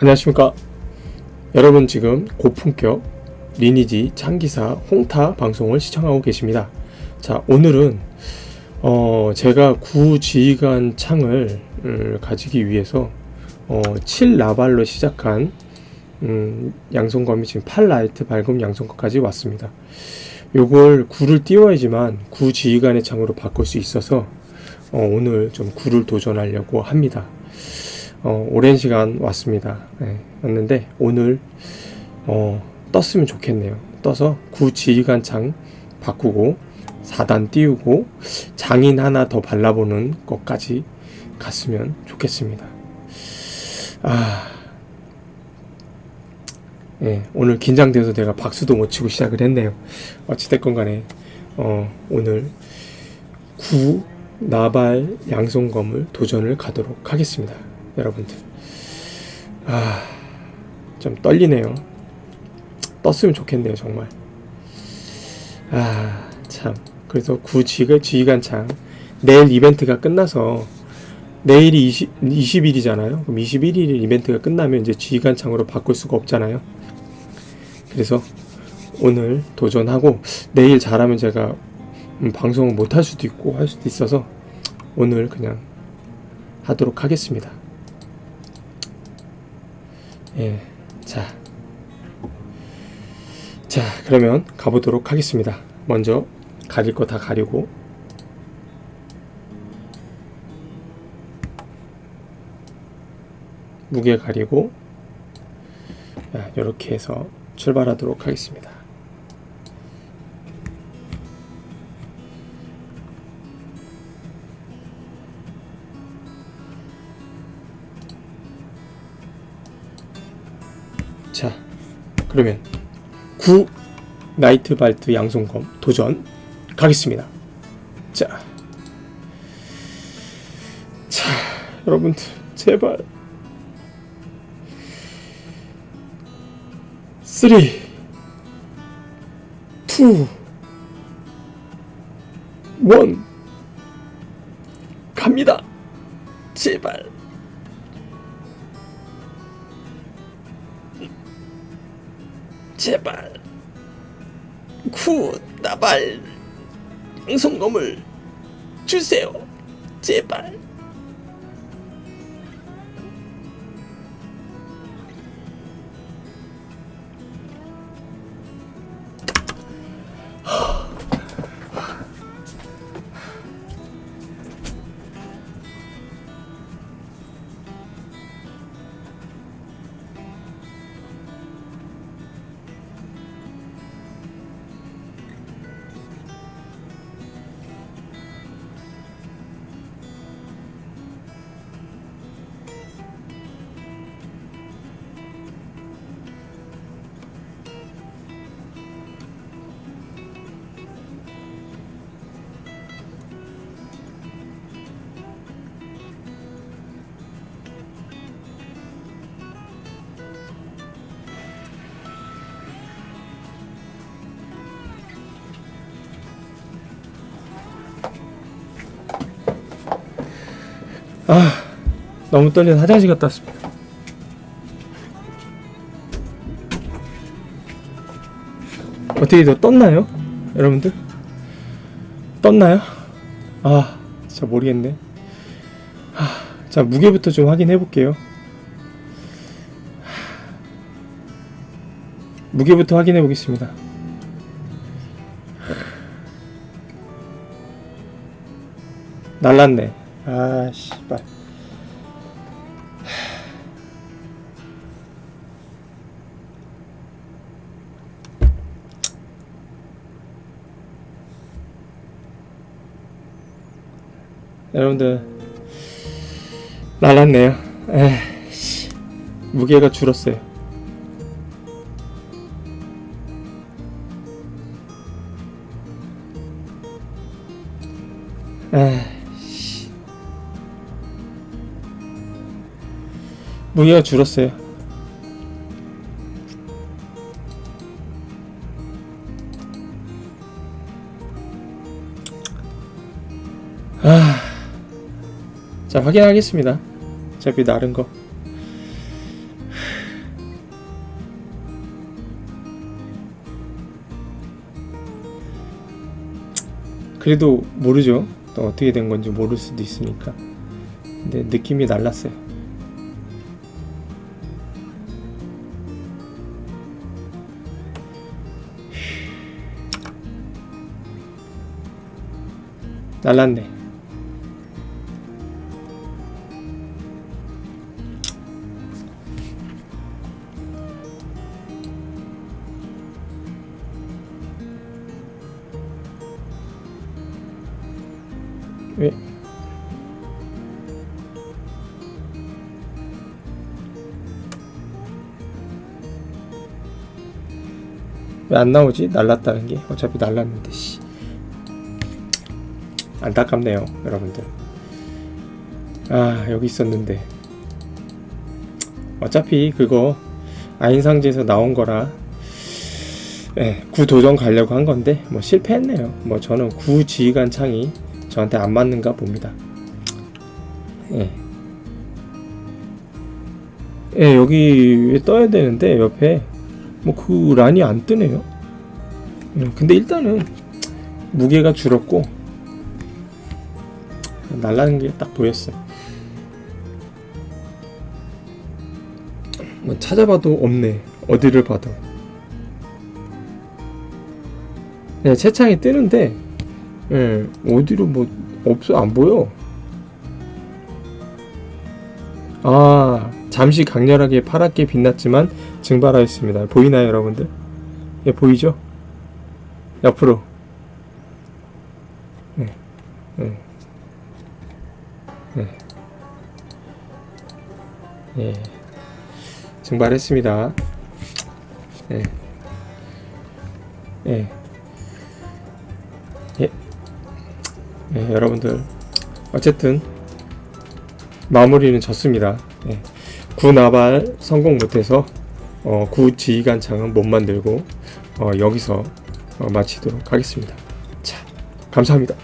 안녕하십니까. 여러분 지금 고품격 리니지 창기사 홍타 방송을 시청하고 계십니다. 자, 오늘은 어, 제가 구지휘관 창을 음, 가지기 위해서 어, 7라발로 시작한 음, 양손검이 지금 8라이트 밝음 양손검까지 왔습니다. 요걸 구를 띄워야지만 구지휘관의 창으로 바꿀 수 있어서 어, 오늘 좀 구를 도전하려고 합니다. 어, 오랜 시간 왔습니다. 네, 왔는데 오늘 어, 떴으면 좋겠네요. 떠서 구지휘관 창 바꾸고 4단 띄우고 장인 하나 더 발라보는 것까지 갔으면 좋겠습니다. 아, 예, 오늘 긴장돼서 내가 박수도 못 치고 시작을 했네요. 어찌됐건 간에, 어, 오늘 구 나발 양손검을 도전을 가도록 하겠습니다. 여러분들. 아, 좀 떨리네요. 떴으면 좋겠네요, 정말. 아, 참. 그래서 구지가 지휘관창 내일 이벤트가 끝나서 내일이 20, 20일이잖아요. 그럼 21일 이벤트가 끝나면 이제 지휘관창으로 바꿀 수가 없잖아요. 그래서 오늘 도전하고 내일 잘하면 제가 음, 방송을 못 할 수도 있고 할 수도 있어서 오늘 그냥 하도록 하겠습니다. 예, 자, 자 그러면 가보도록 하겠습니다. 먼저 가릴 거 다 가리고 무게 가리고 이렇게 해서 출발하도록 하겠습니다. 자, 그러면 9 나이트 발트 양손검 도전 가겠습니다. 자, 자, 여러분들 제발 3 2 1 갑니다. 제발. 제발. 구 나발 양손검을 주세요. 제발. 아, 너무 떨려서 화장실 갔다 왔습니다. 어떻게 더 떴나요? 여러분들? 떴나요? 아, 진짜 모르겠네. 아, 자, 무게부터 좀 확인해 볼게요. 무게부터 확인해 보겠습니다. 날랐네. 아, 씨발. 여러분들 날랐네요. 에이씨, 무게가 줄었어요. 에이 무게가 줄었어요. 아, 자 확인하겠습니다. 어차피 나른 거. 그래도 모르죠. 또 어떻게 된 건지 모를 수도 있으니까. 근데 느낌이 날랐어요. 날랐네. 왜? 왜 안 나오지? 날랐다는 게 어차피 날랐는데 씨. 안타깝네요, 여러분들. 아 여기 있었는데 어차피 그거 아인상제에서 나온 거라 예, 구도전 가려고 한 건데 뭐 실패했네요. 뭐 저는 구 지휘관 창이 저한테 안 맞는가 봅니다. 예. 예, 여기 떠야 되는데 옆에 뭐 그 란이 안 뜨네요. 예, 근데 일단은 무게가 줄었고 날라는 게 딱 보였어요. 뭐 찾아봐도 없네. 어디를 봐도. 네, 채창이 뜨는데 예, 어디로 뭐 없어 안 보여. 아, 잠시 강렬하게 파랗게 빛났지만 증발하였습니다. 보이나요, 여러분들? 예, 보이죠? 옆으로. 예, 증발했습니다. 예, 예. 네, 여러분들 어쨌든 마무리는 졌습니다. 네. 구나발 성공 못해서 어, 구지휘관창은 못 만들고 어, 여기서 어, 마치도록 하겠습니다. 자, 감사합니다.